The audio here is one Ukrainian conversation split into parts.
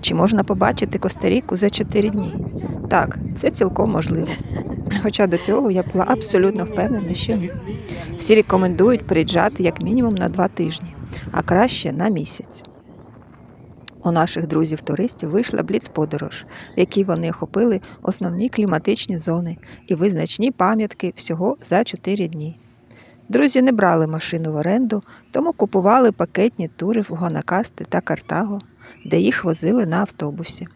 Чи можна побачити Коста-Ріку за 4 дні? Так, це цілком можливо. Хоча до цього я була абсолютно впевнена, що ні. Всі рекомендують приїжджати як мінімум на 2 тижні, а краще на місяць. У наших друзів-туристів вийшла бліц-подорож, в якій вони охопили основні кліматичні зони і визначні пам'ятки всього за 4 дні. Друзі не брали машину в оренду, тому купували пакетні тури в Гонакасти та Картаго, де їх возили на автобусі.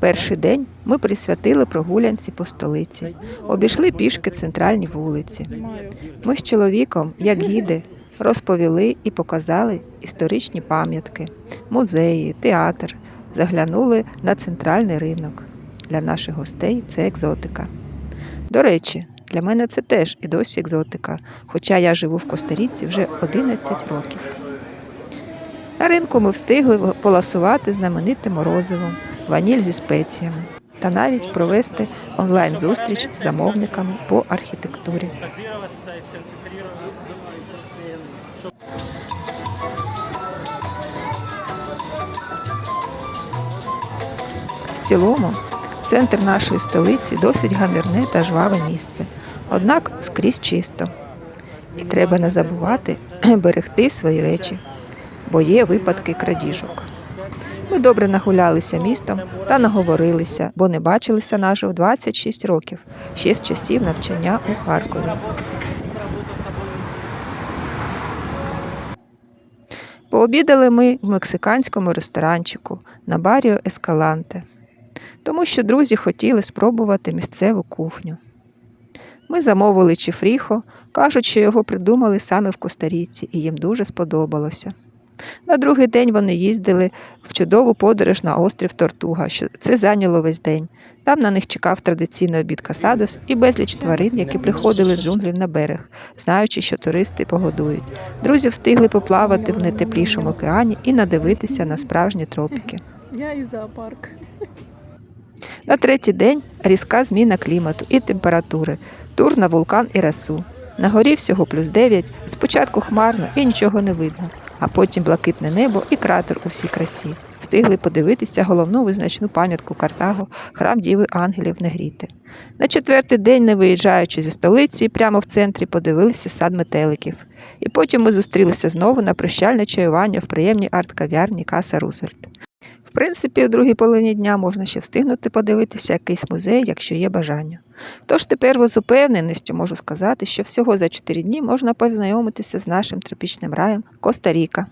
Перший день ми присвятили прогулянці по столиці, обійшли пішки центральні вулиці. Ми з чоловіком, як гіди, розповіли і показали історичні пам'ятки, музеї, театр, заглянули на центральний ринок. Для наших гостей це екзотика. До речі, для мене це теж і досі екзотика, хоча я живу в Косторіці вже 11 років. На ринку ми встигли поласувати знаменитим морозивом, ваніль зі спеціями та навіть провести онлайн-зустріч з замовниками по архітектурі. В цілому, центр нашої столиці досить гамірне та жваве місце, однак скрізь чисто. І треба не забувати берегти свої речі, бо є випадки крадіжок. Ми добре нагулялися містом та наговорилися, бо не бачилися наживо 26 років, ще з часів навчання у Харкові. Пообідали ми в мексиканському ресторанчику на баріо Ескаланте, тому що друзі хотіли спробувати місцеву кухню. Ми замовили чифріхо, кажуть, що його придумали саме в Костаріці, і їм дуже сподобалося. На другий день вони їздили в чудову подорож на острів Тортуга, що це зайняло весь день. Там на них чекав традиційний обід касадос і безліч тварин, які приходили з джунглів на берег, знаючи, що туристи погодують. Друзі встигли поплавати в найтеплішому океані і надивитися на справжні тропіки. Я і зоопарк. На третій день різка зміна клімату і температури, тур на вулкан Ірасу. На горі всього плюс 9, спочатку хмарно і нічого не видно, а потім блакитне небо і кратер у всій красі. Встигли подивитися головну визначну пам'ятку Картаго, храм Діви Ангелів Негріти. На четвертий день, не виїжджаючи зі столиці, прямо в центрі подивилися сад метеликів. І потім ми зустрілися знову на прощальне чаювання в приємній арт-кав'ярні Каса Рузвельт. В принципі, у другій половині дня можна ще встигнути подивитися якийсь музей, якщо є бажання. Тож тепер з упевненістю можу сказати, що всього за 4 дні можна познайомитися з нашим тропічним раєм Коста-Ріка.